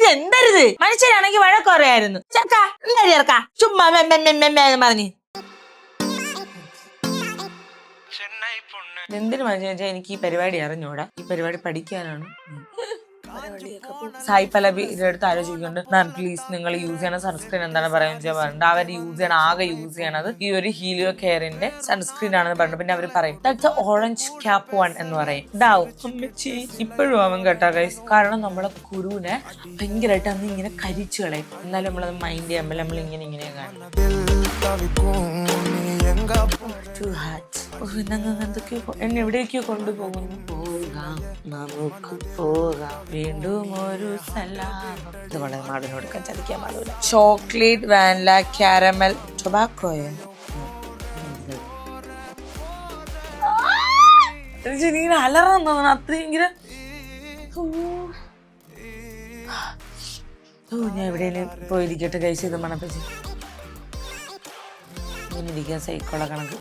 ഇത് എന്തരുത് മനുഷ്യരാണെങ്കിൽ വഴക്കുറയായിരുന്നു പറയായിരുന്നു. ചക്ക എന്താ ചേർക്ക ചുമ്മാ പറഞ്ഞ്. എന്തിനു മനുഷ്യ എനിക്ക് ഈ പരിപാടി അറിഞ്ഞൂടാ. ഈ പരിപാടി പഠിക്കാനാണ്. സായി പലബി അടുത്ത് ആലോചിക്കുന്നുണ്ട്. മാം പ്ലീസ് നിങ്ങൾ യൂസ് ചെയ്യണ സൺസ്ക്രീൻ എന്താണ് പറയുന്നത് വെച്ചാൽ പറഞ്ഞിട്ട് അവർ യൂസ് ചെയ്യണ ആകെ യൂസ് ചെയ്യണത് ഈ ഒരു ഹീലിയോ കെയറിന്റെ സൺസ്ക്രീൻ ആണെന്ന് പറഞ്ഞു പിന്നെ അവർ പറയും ദാറ്റ്സ് ഓറഞ്ച് ക്യാപ്പ് വൺ എന്ന് പറയും. ഇതാവും. അമ്മച്ചി ഇപ്പോഴും അവൻ കേട്ടോ ഗൈസ് കാരണം നമ്മളെ കുരുവിനെ ഭയങ്കരമായിട്ട് അന്ന് ഇങ്ങനെ കരിച്ചു കളയും. എന്നാലും നമ്മളത് മൈൻഡ് ചെയ്യുമ്പോൾ നമ്മൾ ഇങ്ങനെ ഇങ്ങനെ കാണും എന്നെ എവിടേക്കോ കൊണ്ടുപോകുന്നു. നമുക്ക് പോകാം. വീണ്ടും ഒരു സലാം. ഇത് വളരെ ചതിക്കാൻ പാടില്ല. ചോക്ലേറ്റ് വാനില കാരമൽ ടൊബാക്കോയോ? ഇങ്ങനെ അലറാൻ തോന്നണം അത്രയും ഞാൻ എവിടെയെങ്കിലും പോയിരിക്കട്ടെ കഴിച്ച് ഇത് മണപ്പിച്ച് ഇങ്ങനെ ഇരിക്കാൻ സൈക്കോള കണക്ക്.